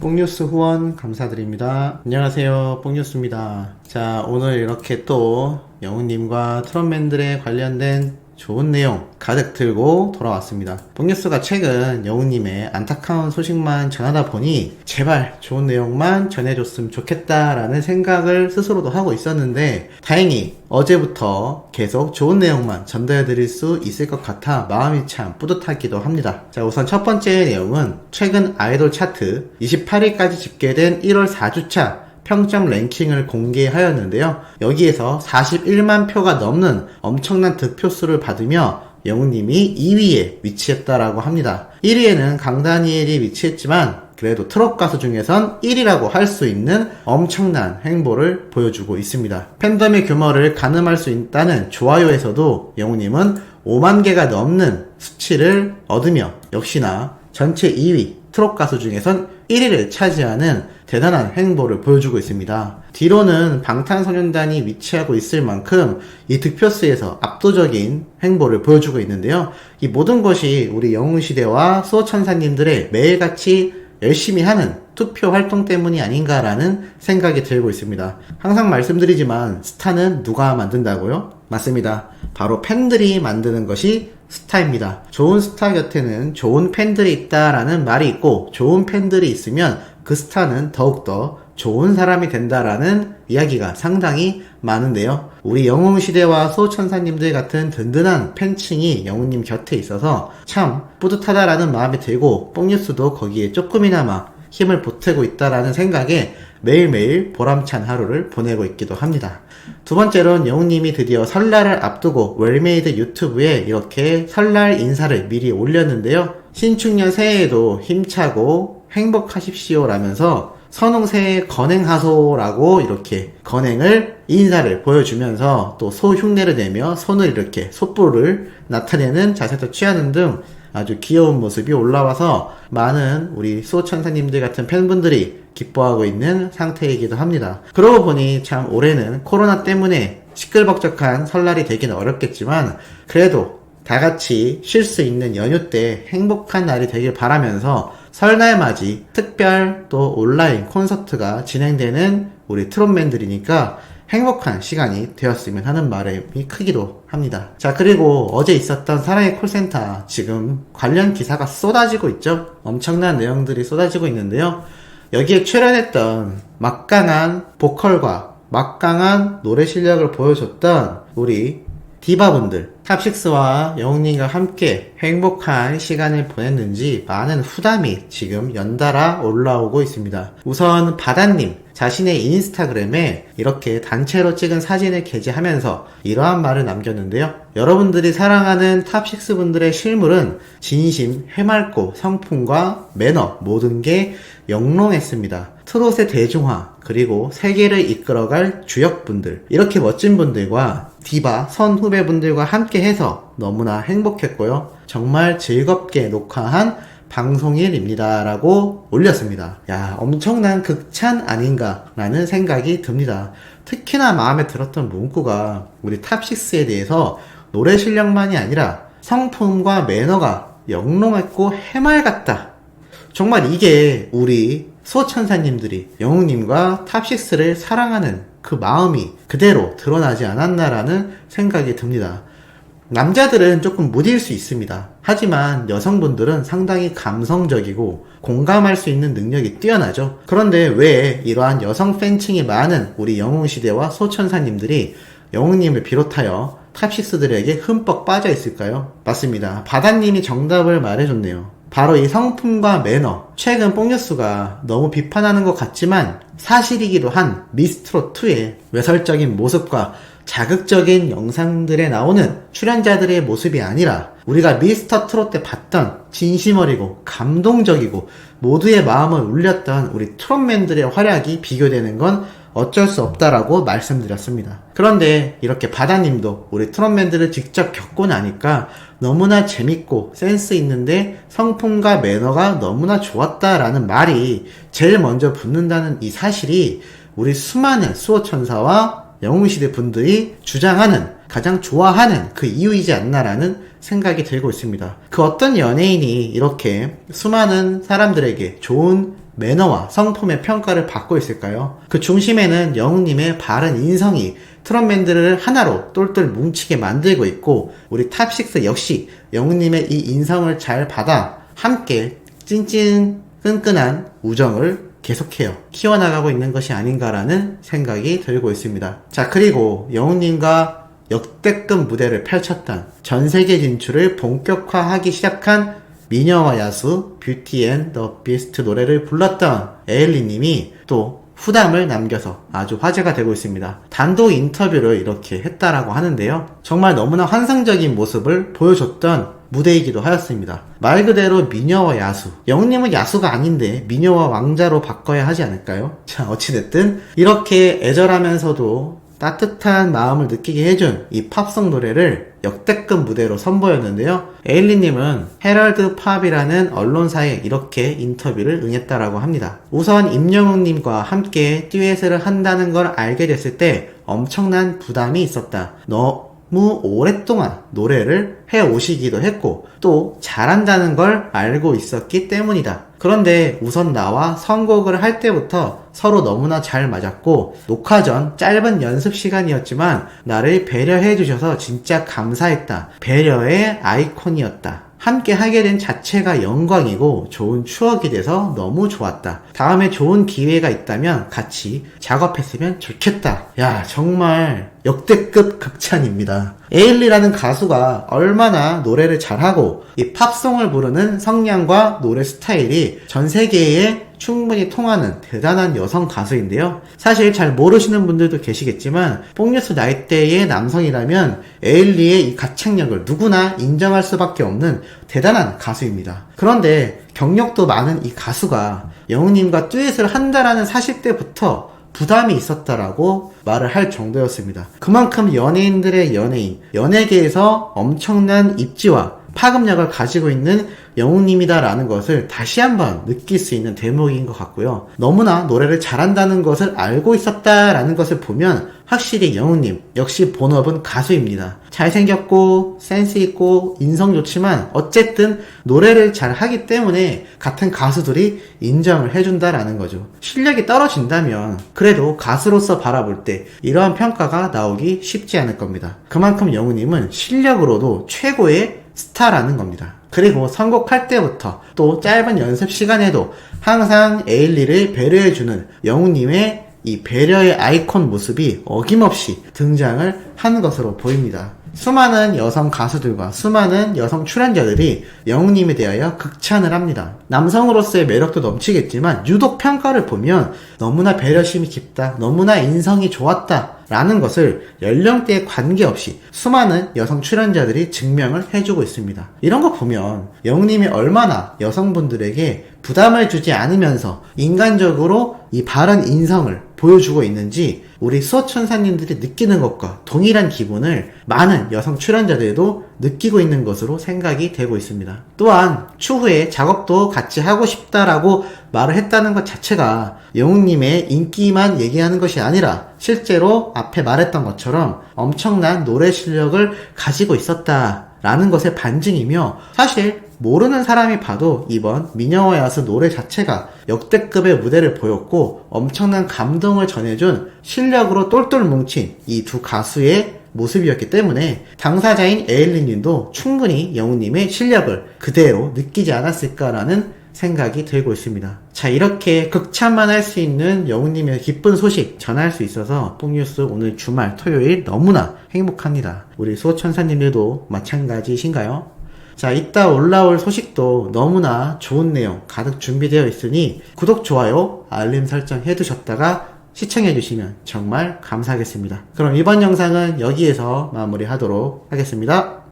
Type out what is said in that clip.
뽕뉴스 후원 감사드립니다. 안녕하세요. 뽕뉴스입니다. 자, 오늘 이렇게 또 영웅님과 트롯맨들에 관련된 좋은 내용 가득 들고 돌아왔습니다. 뽕뉴스가 최근 영웅님의 안타까운 소식만 전하다 보니 제발 좋은 내용만 전해줬으면 좋겠다라는 생각을 스스로도 하고 있었는데 다행히 어제부터 계속 좋은 내용만 전달해드릴 수 있을 것 같아 마음이 참 뿌듯하기도 합니다. 자, 우선 첫 번째 내용은 최근 아이돌 차트 28일까지 집계된 1월 4주차 평점 랭킹을 공개하였는데요. 여기에서 41만 표가 넘는 엄청난 득표수를 받으며 영웅님이 2위에 위치했다라고 합니다. 1위에는 강다니엘이 위치했지만 그래도 트롯 가수 중에선 1위라고 할 수 있는 엄청난 행보를 보여주고 있습니다. 팬덤의 규모를 가늠할 수 있다는 좋아요에서도 영웅님은 5만 개가 넘는 수치를 얻으며 역시나 전체 2위 트롯 가수 중에선 1위를 차지하는 대단한 행보를 보여주고 있습니다. 뒤로는 방탄소년단이 위치하고 있을 만큼 이 득표수에서 압도적인 행보를 보여주고 있는데요. 이 모든 것이 우리 영웅시대와 수호천사님들의 매일같이 열심히 하는 투표 활동 때문이 아닌가라는 생각이 들고 있습니다. 항상 말씀드리지만 스타는 누가 만든다고요? 맞습니다. 바로 팬들이 만드는 것이 스타입니다. 좋은 스타 곁에는 좋은 팬들이 있다라는 말이 있고 좋은 팬들이 있으면 그 스타는 더욱더 좋은 사람이 된다라는 이야기가 상당히 많은데요. 우리 영웅 시대와 소천사님들 같은 든든한 팬층이 영웅님 곁에 있어서 참 뿌듯하다라는 마음이 들고 뽕뉴스도 거기에 조금이나마 힘을 보태고 있다라는 생각에 매일매일 보람찬 하루를 보내고 있기도 합니다. 두 번째로는 영웅님이 드디어 설날을 앞두고 웰메이드 유튜브에 이렇게 설날 인사를 미리 올렸는데요. 신축년 새해에도 힘차고 행복하십시오 라면서 선웅새해 건행하소라고 이렇게 건행을 인사를 보여주면서 또 소 흉내를 내며 손을 이렇게 솥불을 나타내는 자세도 취하는 등 아주 귀여운 모습이 올라와서 많은 우리 수호천사님들 같은 팬분들이 기뻐하고 있는 상태이기도 합니다. 그러고 보니 참 올해는 코로나 때문에 시끌벅적한 설날이 되기는 어렵겠지만 그래도 다 같이 쉴 수 있는 연휴 때 행복한 날이 되길 바라면서 설날 맞이 특별 또 온라인 콘서트가 진행되는 우리 트롯맨들이니까 행복한 시간이 되었으면 하는 바람이 크기도 합니다. 자, 그리고 어제 있었던 사랑의 콜센터 지금 관련 기사가 쏟아지고 있죠? 엄청난 내용들이 쏟아지고 있는데요. 여기에 출연했던 막강한 보컬과 막강한 노래 실력을 보여줬던 우리 디바분들 탑식스와 영웅님과 함께 행복한 시간을 보냈는지 많은 후담이 지금 연달아 올라오고 있습니다. 우선 바다님 자신의 인스타그램에 이렇게 단체로 찍은 사진을 게재하면서 이러한 말을 남겼는데요. 여러분들이 사랑하는 탑식스 분들의 실물은 진심, 해맑고 성품과 매너 모든 게 영롱했습니다. 트롯의 대중화 그리고 세계를 이끌어갈 주역분들 이렇게 멋진 분들과 디바 선 후배분들과 함께 해서 너무나 행복했고요. 정말 즐겁게 녹화한 방송일입니다. 라고 올렸습니다. 야, 엄청난 극찬 아닌가 라는 생각이 듭니다. 특히나 마음에 들었던 문구가 우리 탑6에 대해서 노래 실력만이 아니라 성품과 매너가 영롱했고 해맑았다. 정말 이게 우리 수호천사님들이 영웅님과 탑6를 사랑하는 그 마음이 그대로 드러나지 않았나라는 생각이 듭니다. 남자들은 조금 무딜 수 있습니다. 하지만 여성분들은 상당히 감성적이고 공감할 수 있는 능력이 뛰어나죠. 그런데 왜 이러한 여성 팬층이 많은 우리 영웅시대와 소천사님들이 영웅님을 비롯하여 탑식스들에게 흠뻑 빠져 있을까요? 맞습니다. 바다님이 정답을 말해줬네요. 바로 이 성품과 매너. 최근 뽕뉴스가 너무 비판하는 것 같지만 사실이기도 한 미스트롯2의 외설적인 모습과 자극적인 영상들에 나오는 출연자들의 모습이 아니라 우리가 미스터 트롯 때 봤던 진심 어리고 감동적이고 모두의 마음을 울렸던 우리 트롯맨들의 활약이 비교되는 건 어쩔 수 없다라고 말씀드렸습니다. 그런데 이렇게 바다님도 우리 트롯맨들을 직접 겪고 나니까 너무나 재밌고 센스 있는데 성품과 매너가 너무나 좋았다라는 말이 제일 먼저 붙는다는 이 사실이 우리 수많은 수호천사와 영웅시대 분들이 주장하는 가장 좋아하는 그 이유이지 않나라는 생각이 들고 있습니다. 그 어떤 연예인이 이렇게 수많은 사람들에게 좋은 매너와 성품의 평가를 받고 있을까요? 그 중심에는 영웅님의 바른 인성이 트롯맨들을 하나로 똘똘 뭉치게 만들고 있고 우리 탑6 역시 영웅님의 이 인성을 잘 받아 함께 찐찐 끈끈한 우정을 계속해요. 키워나가고 있는 것이 아닌가라는 생각이 들고 있습니다. 자, 그리고 영웅님과 역대급 무대를 펼쳤던 전 세계 진출을 본격화하기 시작한 미녀와 야수 뷰티 앤 더 비스트 노래를 불렀던 에일리님이 또 후담을 남겨서 아주 화제가 되고 있습니다. 단독 인터뷰를 이렇게 했다라고 하는데요. 정말 너무나 환상적인 모습을 보여줬던 무대이기도 하였습니다. 말 그대로 미녀와 야수. 영웅님은 야수가 아닌데 미녀와 왕자로 바꿔야 하지 않을까요? 자, 어찌됐든 이렇게 애절하면서도 따뜻한 마음을 느끼게 해준 이 팝송 노래를 역대급 무대로 선보였는데요. 에일리님은 헤럴드 팝이라는 언론사에 이렇게 인터뷰를 응했다라고 합니다. 우선 임영웅님과 함께 듀엣을 한다는 걸 알게 됐을 때 엄청난 부담이 있었다. 너 무 오랫동안 노래를 해 오시기도 했고 또 잘한다는 걸 알고 있었기 때문이다. 그런데 우선 나와 선곡을 할 때부터 서로 너무나 잘 맞았고 녹화 전 짧은 연습 시간이었지만 나를 배려해 주셔서 진짜 감사했다. 배려의 아이콘이었다. 함께 하게 된 자체가 영광이고 좋은 추억이 돼서 너무 좋았다. 다음에 좋은 기회가 있다면 같이 작업했으면 좋겠다. 야, 정말 역대급 극찬입니다. 에일리라는 가수가 얼마나 노래를 잘하고 이 팝송을 부르는 성량과 노래 스타일이 전 세계에 충분히 통하는 대단한 여성 가수인데요. 사실 잘 모르시는 분들도 계시겠지만 뽕뉴스 나이대의 남성이라면 에일리의 이 가창력을 누구나 인정할 수밖에 없는 대단한 가수입니다. 그런데 경력도 많은 이 가수가 영웅님과 듀엣을 한다라는 사실 때부터 부담이 있었다라고 말을 할 정도였습니다. 그만큼 연예인들의 연예인, 연예계에서 엄청난 입지와 파급력을 가지고 있는 영웅님이다라는 것을 다시 한번 느낄 수 있는 대목인 것 같고요. 너무나 노래를 잘한다는 것을 알고 있었다라는 것을 보면 확실히 영웅님 역시 본업은 가수입니다. 잘생겼고 센스 있고 인성 좋지만 어쨌든 노래를 잘 하기 때문에 같은 가수들이 인정을 해준다라는 거죠. 실력이 떨어진다면 그래도 가수로서 바라볼 때 이러한 평가가 나오기 쉽지 않을 겁니다. 그만큼 영웅님은 실력으로도 최고의 스타라는 겁니다. 그리고 선곡할 때부터 또 짧은 연습 시간에도 항상 에일리를 배려해주는 영웅님의 이 배려의 아이콘 모습이 어김없이 등장을 한 것으로 보입니다. 수많은 여성 가수들과 수많은 여성 출연자들이 영웅님에 대하여 극찬을 합니다. 남성으로서의 매력도 넘치겠지만 유독 평가를 보면 너무나 배려심이 깊다, 너무나 인성이 좋았다, 라는 것을 연령대에 관계없이 수많은 여성 출연자들이 증명을 해주고 있습니다. 이런 거 보면 영웅님이 얼마나 여성분들에게 부담을 주지 않으면서 인간적으로 이 바른 인성을 보여주고 있는지 우리 수호천사님들이 느끼는 것과 동일한 기분을 많은 여성 출연자들도 느끼고 있는 것으로 생각이 되고 있습니다. 또한 추후에 작업도 같이 하고 싶다라고 말을 했다는 것 자체가 영웅님의 인기만 얘기하는 것이 아니라 실제로 앞에 말했던 것처럼 엄청난 노래 실력을 가지고 있었다라는 것의 반증이며 사실 모르는 사람이 봐도 이번 미녀와 야수 노래 자체가 역대급의 무대를 보였고 엄청난 감동을 전해준 실력으로 똘똘 뭉친 이 두 가수의 모습이었기 때문에 당사자인 에일리님도 충분히 영웅님의 실력을 그대로 느끼지 않았을까라는 생각이 들고 있습니다. 자, 이렇게 극찬만 할 수 있는 영웅님의 기쁜 소식 전할 수 있어서 뽕뉴스 오늘 주말 토요일 너무나 행복합니다. 우리 수호천사님들도 마찬가지신가요? 자, 이따 올라올 소식도 너무나 좋은 내용 가득 준비되어 있으니 구독, 좋아요, 알림 설정 해두셨다가 시청해주시면 정말 감사하겠습니다. 그럼 이번 영상은 여기에서 마무리하도록 하겠습니다.